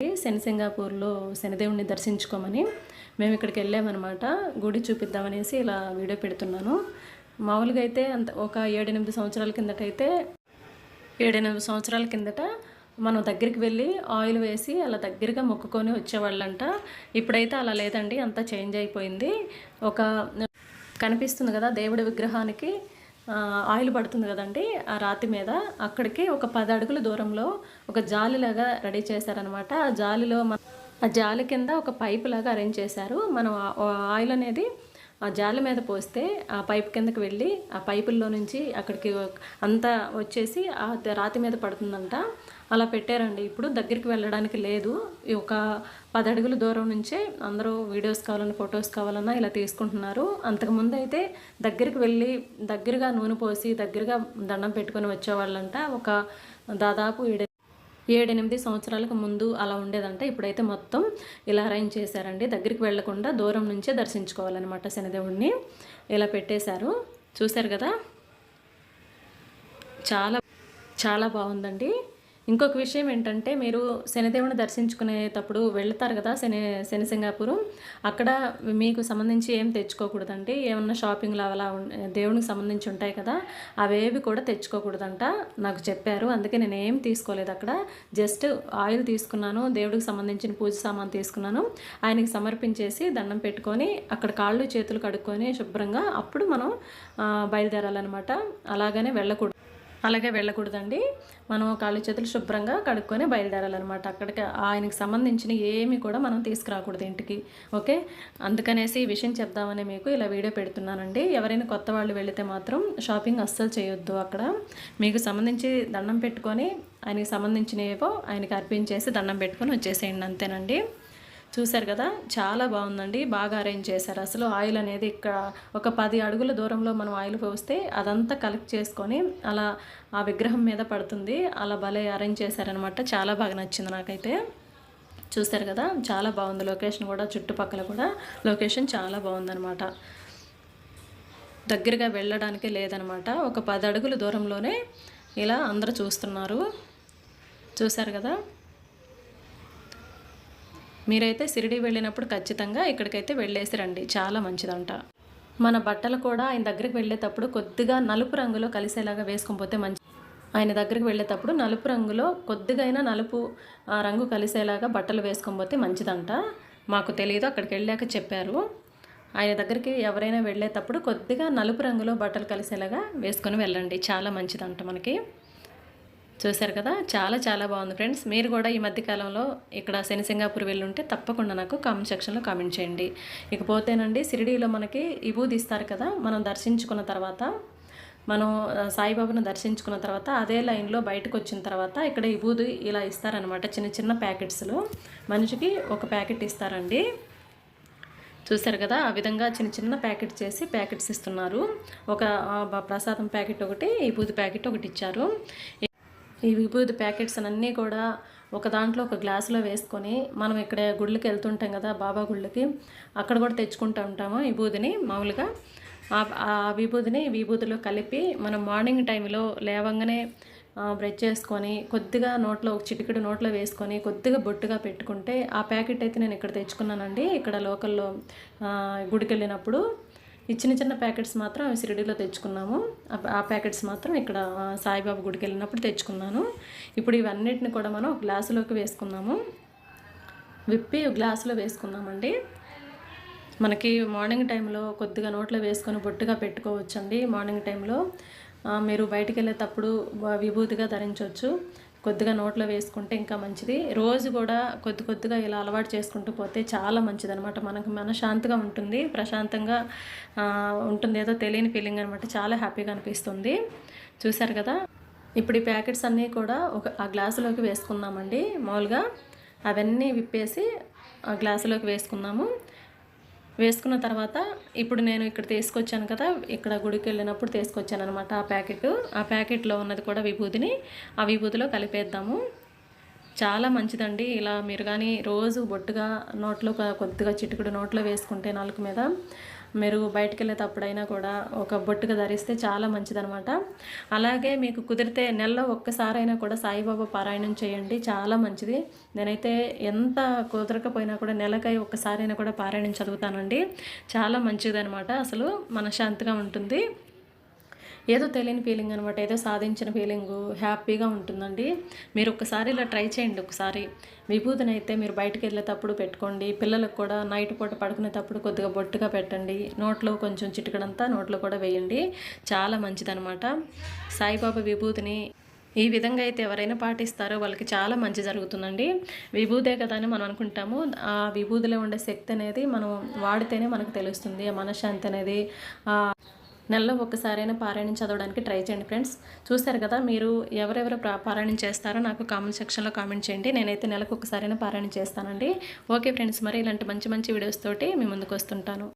శని సింగాపూర్లో శనిదేవుడిని దర్శించుకోమని మేము ఇక్కడికి వెళ్ళామన్నమాట. గుడి చూపిద్దామనేసి ఇలా వీడియో పెడుతున్నాను. మామూలుగా అయితే అంత ఒక ఏడెనిమిది సంవత్సరాల కిందట అయితే ఏడెనిమిది సంవత్సరాల కిందట మనం దగ్గరికి వెళ్ళి ఆయిల్ వేసి అలా దగ్గరగా మొక్కుకొని వచ్చేవాళ్ళంట. ఇప్పుడైతే అలా లేదండి అంతా చేంజ్ అయిపోయింది. ఒక కనిపిస్తుంది కదా దేవుడి విగ్రహానికి ఆయిల్ పడుతుంది కదండి ఆ రాతి మీద. అక్కడికి ఒక పది అడుగుల దూరంలో ఒక జాలిలాగా రెడీ చేశారనమాట ఆ జాలిలో మన ఆ జాలి కింద ఒక పైపు లాగా అరేంజ్ చేశారు. మనం ఆయిల్ అనేది ఆ జాలి మీద పోస్తే ఆ పైప్ కిందకి వెళ్ళి ఆ పైపుల్లో నుంచి అక్కడికి అంతా వచ్చేసి ఆ రాతి మీద పడుతుందంట. అలా పెట్టారండి. ఇప్పుడు దగ్గరికి వెళ్ళడానికి లేదు. ఈ ఒక పది అడుగుల దూరం నుంచే అందరూ వీడియోస్ కావాలన్నా ఫొటోస్ కావాలన్నా ఇలా తీసుకుంటున్నారు. అంతకుముందు అయితే దగ్గరికి వెళ్ళి దగ్గరగా నూనె పోసి దగ్గరగా దండం పెట్టుకొని వచ్చేవాళ్ళంట. ఒక దాదాపు ఏడు ఏడెనిమిది సంవత్సరాలకు ముందు అలా ఉండేదంట. ఇప్పుడైతే మొత్తం ఇలా అరేంజ్ చేశారండి. దగ్గరికి వెళ్ళకుండా దూరం నుంచే దర్శించుకోవాలన్నమాట శనిదేవుడిని ఇలా పెట్టేశారు. చూశారు కదా? చాలా చాలా బాగుందండి. ఇంకొక విషయం ఏంటంటే మీరు శనిదేవుని దర్శించుకునేటప్పుడు వెళ్తారు కదా శని శని సింగాపురం. అక్కడ మీకు సంబంధించి ఏం తెచ్చుకోకూడదండి? ఏమన్నా షాపింగ్లు అలా దేవునికి సంబంధించి ఉంటాయి కదా అవేవి కూడా తెచ్చుకోకూడదంట. నాకు చెప్పారు అందుకే నేను ఏం తీసుకోలేదు అక్కడ. జస్ట్ ఆయిల్ తీసుకున్నాను దేవుడికి సంబంధించిన పూజ సామాన్ తీసుకున్నాను. ఆయనకి సమర్పించేసి దండం పెట్టుకొని అక్కడ కాళ్ళు చేతులు కడుక్కొని శుభ్రంగా అప్పుడు మనం బయలుదేరాలన్నమాట. అలాగనే వెళ్ళకూడదు. అలాగే వెళ్ళకూడదండి. మనం కాళ్ళు చేతులు శుభ్రంగా కడుక్కొని బయలుదేరాలన్నమాట. అక్కడికి ఆయనకి సంబంధించిన ఏమి కూడా మనం తీసుకురాకూడదు ఇంటికి. ఓకే? అందుకనేసి ఈ విషయం చెప్దామని మీకు ఇలా వీడియో పెడుతున్నానండి. ఎవరైనా కొత్త వాళ్ళు వెళితే మాత్రం షాపింగ్ అస్సలు చేయొద్దు అక్కడ. మీకు సంబంధించి దండం పెట్టుకొని ఆయనకి సంబంధించినవేవో ఆయనకి అర్పించేసి దండం పెట్టుకొని వచ్చేసేయండి అంతేనండి. చూశారు కదా? చాలా బాగుందండి. బాగా అరేంజ్ చేశారు. అసలు ఆయిల్ అనేది ఇక్కడ ఒక పది అడుగుల దూరంలో మనం ఆయిల్ పోస్తే అదంతా కలెక్ట్ చేసుకొని అలా ఆ విగ్రహం మీద పడుతుంది. అలా భలే అరేంజ్ చేశారనమాట చాలా బాగా నచ్చింది నాకైతే. చూశారు కదా? చాలా బాగుంది. లొకేషన్ కూడా చుట్టుపక్కల కూడా లొకేషన్ చాలా బాగుందనమాట దగ్గరగా వెళ్ళడానికి లేదనమాట ఒక పది అడుగుల దూరంలోనే ఇలా అందరూ చూస్తున్నారు. చూశారు కదా? మీరైతే సిరిడి వెళ్ళినప్పుడు ఖచ్చితంగా ఇక్కడికైతే వెళ్ళేసి రండి చాలా మంచిదంట. మన బట్టలు కూడా ఆయన దగ్గరికి వెళ్ళేటప్పుడు కొద్దిగా నలుపు రంగులో కలిసేలాగా వేసుకొని పోతే మంచి ఆయన దగ్గరికి వెళ్ళేటప్పుడు నలుపు రంగులో కొద్దిగైనా నలుపు ఆ, రంగు కలిసేలాగా బట్టలు వేసుకొని పోతే మంచిదంట. మాకు తెలియదు అక్కడికి వెళ్ళాక చెప్పారు. ఆయన దగ్గరికి ఎవరైనా వెళ్ళేటప్పుడు కొద్దిగా నలుపు రంగులో బట్టలు కలిసేలాగా వేసుకొని వెళ్ళండి. చాలా మంచిదంట మనకి. చూశారు కదా? చాలా చాలా బాగుంది ఫ్రెండ్స్. మీరు కూడా ఈ మధ్యకాలంలో ఇక్కడ శనిసింగాపూర్ వెళ్ళుంటే తప్పకుండా నాకు కామెంట్ సెక్షన్లో కామెంట్ చేయండి. ఇకపోతేనండి షిరిడీలో మనకి విభూది ఇస్తారు కదా? మనం దర్శించుకున్న తర్వాత మనం సాయిబాబాను దర్శించుకున్న తర్వాత అదే లైన్లో బయటకు వచ్చిన తర్వాత ఇక్కడ విభూది ఇలా ఇస్తారనమాట చిన్న చిన్న ప్యాకెట్స్లో. మనిషికి ఒక ప్యాకెట్ ఇస్తారండి. చూశారు కదా? ఆ విధంగా చిన్న చిన్న ప్యాకెట్ చేసి ప్యాకెట్స్ ఇస్తున్నారు. ఒక ప్రసాదం ప్యాకెట్ ఒకటి విభూది ప్యాకెట్ ఒకటి ఇచ్చారు. ఈ విభూతి ప్యాకెట్స్ అన్నీ కూడా ఒక దాంట్లో ఒక గ్లాసులో వేసుకొని మనం ఇక్కడ గుళ్ళకి వెళ్తుంటాం కదా బాబా గుళ్ళకి. అక్కడ కూడా తెచ్చుకుంటూ ఉంటాము విభూతిని మామూలుగా. ఆ ఆ విభూతిలో కలిపి మనం మార్నింగ్ టైంలో లేవంగానే బ్రష్ చేసుకొని కొద్దిగా నోట్లో ఒక చిటికెడు నోట్లో వేసుకొని కొద్దిగా బొట్టుగా పెట్టుకుంటే ఆ ప్యాకెట్ అయితే నేను ఇక్కడ తెచ్చుకున్నానండి. ఇక్కడ లోకల్లో గుడికి వెళ్ళినప్పుడు ఈ చిన్న చిన్న ప్యాకెట్స్ మాత్రం అవి షిరిడీలో తెచ్చుకున్నాము. ఆ- ప్యాకెట్స్ మాత్రం ఇక్కడ సాయిబాబా గుడికి వెళ్ళినప్పుడు తెచ్చుకున్నాను. ఇప్పుడు ఇవన్నిటిని కూడా మనం గ్లాసులోకి వేసుకున్నాము విప్పి గ్లాసులో వేసుకున్నామండి మనకి మార్నింగ్ టైంలో కొద్దిగా నోట్లో వేసుకొని బొట్టుగా పెట్టుకోవచ్చండి మార్నింగ్ టైంలో. మీరు బయటికి వెళ్ళేటప్పుడు విభూతిగా ధరించవచ్చు కొద్దిగా నోట్లో వేసుకుంటే ఇంకా మంచిది. రోజు కూడా కొద్ది కొద్దిగా ఇలా అలవాటు చేసుకుంటూ పోతే చాలా మంచిది అనమాట మనకు మనశ్శాంతిగా ఉంటుంది ప్రశాంతంగా ఉంటుంది ఏదో తెలియని ఫీలింగ్ అనమాట చాలా హ్యాపీగా అనిపిస్తుంది. చూశారు కదా? ఇప్పుడు ఈ ప్యాకెట్స్ అన్నీ కూడా ఒక ఆ గ్లాసులోకి వేసుకుందామండి. మామూలుగా అవన్నీ విప్పేసి ఆ గ్లాసులోకి వేసుకుందాము. వేసుకున్న తర్వాత ఇప్పుడు నేను ఇక్కడ తీసుకొచ్చాను కదా ఇక్కడ గుడికి వెళ్ళినప్పుడు తీసుకొచ్చాను అనమాట ఆ ప్యాకెట్. ఆ ప్యాకెట్లో ఉన్నది కూడా విభూతిని ఆ విభూతిలో కలిపేద్దాము. చాలా మంచిదండి. ఇలా మీరు కానీ రోజు బొట్టుగా నోట్లో కొద్దిగా చిటుకుడు నోట్లో వేసుకుంటే నాలుగు మీద మీరు బయటకు వెళ్ళేటప్పుడైనా కూడా ఒక బొట్టుగా ధరిస్తే చాలా మంచిదనమాట అలాగే మీకు కుదిరితే నెలలో ఒక్కసారైనా కూడా సాయిబాబా పారాయణం చేయండి చాలా మంచిది. నేనైతే ఎంత కుదరకపోయినా కూడా నెలకై ఒక్కసారైనా కూడా పారాయణం చదువుతానండి. చాలా మంచిదనమాట అసలు మనశ్శాంతిగా ఉంటుంది. ఏదో తెలియని ఫీలింగ్ అనమాట ఏదో సాధించిన ఫీలింగ్ హ్యాపీగా ఉంటుందండి. మీరు ఒకసారి ఇలా ట్రై చేయండి ఒకసారి. విభూతిని అయితే మీరు బయటకు వెళ్ళేటప్పుడు పెట్టుకోండి. పిల్లలకు కూడా నైట్ పూట పడుకునేటప్పుడు కొద్దిగా బొట్టుగా పెట్టండి. నోట్లో కొంచెం చిటికడంతా నోట్లో కూడా వేయండి. చాలా మంచిదనమాట. సాయిబాబా విభూతిని ఈ విధంగా అయితే ఎవరైనా పాటిస్తారో వాళ్ళకి చాలా మంచి జరుగుతుందండి. విభూదే కదా అని మనం అనుకుంటాము. ఆ విభూతిలో ఉండే శక్తి అనేది మనం వాడితేనే మనకు తెలుస్తుంది. ఆ మనశ్శాంతి అనేది నెలలో ఒక్కసారైనా పారాయణం చదవడానికి ట్రై చేయండి ఫ్రెండ్స్. చూశారు కదా మీరు ఎవరెవరు పారాయణం చేస్తారో నాకు కామెంట్ సెక్షన్లో కామెంట్ చేయండి. నేనైతే నెలకు ఒక్కసారైనా పారాయణం చేస్తానండి. ఓకే ఫ్రెండ్స్ మరి ఇలాంటి మంచి మంచి వీడియోస్ తోటి మీ ముందుకు వస్తుంటాను.